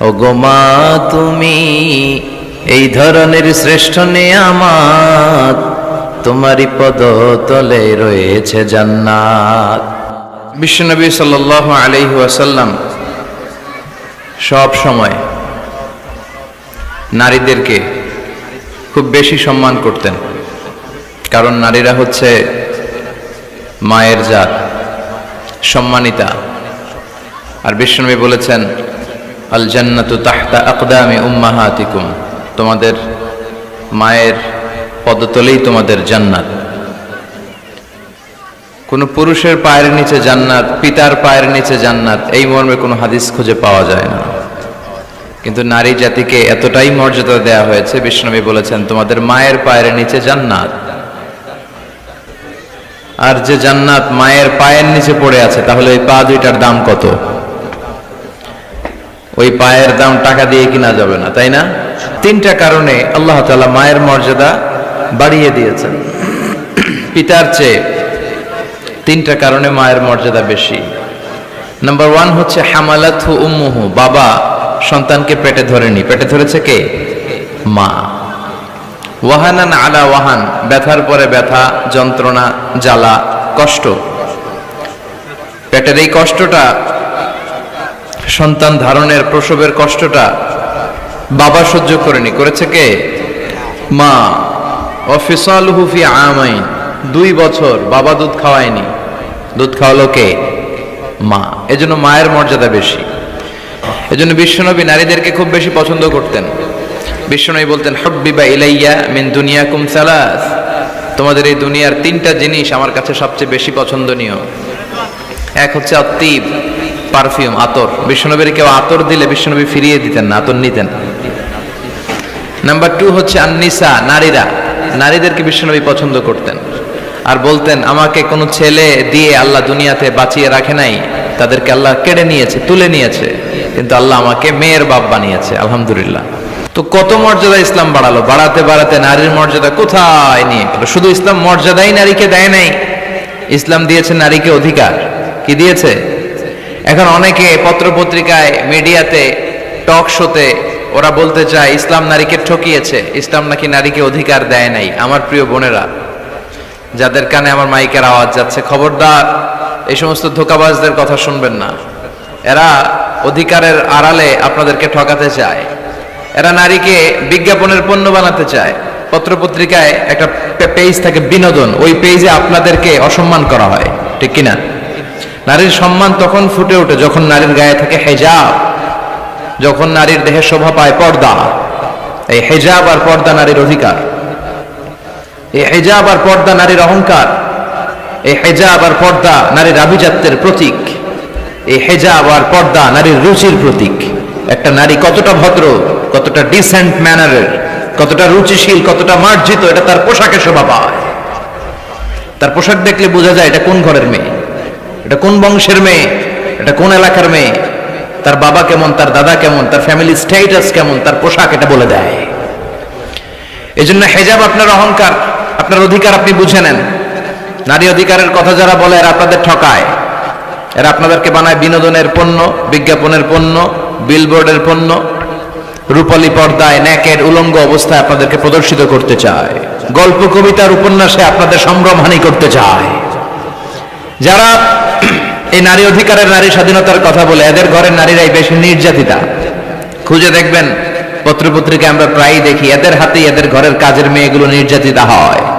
ও তুমি এই ধরনের শ্রেষ্ঠ নিয়ামাত তোমারই পদ তলে রয়েছে জান্নাত। বিশ্বনবী সাল্লাল্লাহু আলাইহি ওয়াসাল্লাম সব সময় নারীদেরকে খুব বেশি সম্মান করতেন। কারণ নারীরা হচ্ছে মায়ের জাত, সম্মানিতা। আর বিশ্বনবী বলেছেন আল জান্নাতু তাহতা আকদামি উম্মাহাতিকুম। তোমাদের মায়ের পদতলেই তোমাদের জান্নাত। কোনো পুরুষের পায়ের নিচে জান্নাত, পিতার পায়ের নিচে জান্নাত, এই মর্মে কোনো হাদিস খুঁজে পাওয়া যায় না। কিন্তু নারী জাতিকে এতটাই মর্যাদা দেয়া হয়েছে বিষ্ণবী বলেছেন, তোমাদের মায়ের পায়ের নিচে জান্নাত। আর যে জান্নাত মায়ের পায়ের নিচে পড়ে আছে, তাহলে ওই পা দুইটার দাম কত? ওই পায়ের দাম টাকা দিয়ে কিনা যাবে না, তাই না? তিনটা কারণে আল্লাহ তাআলা মায়ের মর্যাদা বাড়িয়ে দিয়েছেন। পিতার চেয়ে তিনটা কারণে মায়ের মর্যাদা বেশি। নাম্বার ওয়ান হচ্ছে হামালাথু উম্মুহু, বাবা সন্তানকে পেটে ধরেনি। পেটে ধরেছে কে? মা। ওয়াহানান আলা ওয়াহান, ব্যথার পরে ব্যথা, যন্ত্রণা, জ্বালা, কষ্ট। পেটের এই কষ্টটা সন্তান ধারণের প্রসবের কষ্টটা বাবা সহ্য করেনি। করেছে কে? মা। অফিসাল হুফি আমাইন। দুই বছর বাবা দুধ খাওয়ায়নি। দুধ খাওয়ালো কে? মা। এজন্য মায়ের মর্যাদা বেশি। এজন্য বিশ্বনবী নারীদেরকে খুব বেশি পছন্দ করতেন। বিশ্বনবী বলতেন, হব্বিবা ইলাইয়া মিন দুনিয়াকুম সালাস। তোমাদের এই দুনিয়ার তিনটা জিনিস আমার কাছে সবচেয়ে বেশি পছন্দনীয়। এক হচ্ছে অতীব। পারফিউম, আতর। বিশ্বনবীর কেউ আতর দিলে বিশ্বনবী ফিরিয়ে দিতেন না, আতর নিতেন। নাম্বার টু হচ্ছে আন্নিসা, নারীরা। নারীদেরকে বিশ্বনবী পছন্দ করতেন। আর বলতেন, আমাকে কোনো ছেলে দিয়ে আল্লাহ দুনিয়াতে বাঁচিয়ে রাখে নাই। তাদেরকে আল্লাহ কেড়ে নিয়েছে, তুলে নিয়েছে। কিন্তু আল্লাহ আমাকে মেয়ের বাপ বানিয়েছে, আলহামদুলিল্লাহ। তো কত মর্যাদা ইসলাম বাড়ালো? বাড়াতে বাড়াতে নারীর মর্যাদা কোথায় নিয়ে গেল? শুধু ইসলাম মর্যাদাই নারীকে দেয় নাই। ইসলাম দিয়েছে নারীকে অধিকার। কি দিয়েছে? এখন অনেকে পত্রপত্রিকায়, মিডিয়াতে, টক শোতে ওরা বলতে চায়, ইসলাম নারীকে ঠকিয়েছে, ইসলাম নাকি নারীকে অধিকার দেয় নাই? আমার প্রিয় বোনেরা, যাদের কানে আমার মাইকের আওয়াজ যাচ্ছে, খবরদার, এই সমস্ত ধোকাবাজদের কথা শুনবেন না। এরা অধিকারের আড়ালে আপনাদেরকে ঠকাতে চায়। এরা নারীকে বিজ্ঞাপনের পণ্য বানাতে চায়। পত্রপত্রিকায় একটা পেজ থাকে, বিনোদন। ওই পেজে আপনাদেরকে অসম্মান করা হয়। ঠিক কিনা? নারীর সম্মান তখন ফুটে ওঠে যখন নারীর গায়ে থাকে হেজাব, যখন নারীর দেহে শোভা পায় পর্দা। এই হেজাব আর পর্দা নারীর অধিকার। এই হেজাব আর পর্দা নারীর অহংকার। এই হেজাব আর পর্দা নারীর আভিজাত্যের প্রতীক। এই হেজাব আর পর্দা নারীর রুচির প্রতীক। একটা নারী কতটা ভদ্র, কতটা ডিসেন্ট ম্যানারের কতটা রুচিশীল, কতটা মার্জিত, এটা তার পোশাকে শোভা পায়। তার পোশাক দেখলে বোঝা যায় এটা কোন ঘরের মেয়ে। এটা কোন বংশের মেয়ে? এটা কোন এলাকার মেয়ে? তার বাবা কেমন, তার দাদা কেমন, তার ফ্যামিলি স্ট্যাটাস কেমন, তার পোশাক এটা বলে দেয়। এই জন্য হেজাব আপনার অহংকার, আপনার অধিকার আপনি বুঝে নেন। নারী অধিকারের কথা যারা বলে, এরা আপনাদের ঠকায়। এরা আপনাদেরকে বানায় বিনোদনের পণ্য, বিজ্ঞাপনের পণ্য বিলবোর্ডের পণ্য, রূপালী পর্দায়, ন্যাকের উলঙ্গ অবস্থায় আপনাদেরকে প্রদর্শিত করতে চায়। গল্প, কবিতার উপন্যাসে আপনাদের সম্ভ্রমহানি করতে চায়। যারা এই নারী অধিকারের নারী স্বাধীনতার কথা বলে, এদের ঘরের নারীরাই বেশি নির্যাতিতা। খুঁজে দেখবেন পত্রপত্রিকা আমরা প্রায়ই দেখি, এদের হাতেই এদের ঘরের কাজের মেয়েগুলো নির্যাতিতা হয়।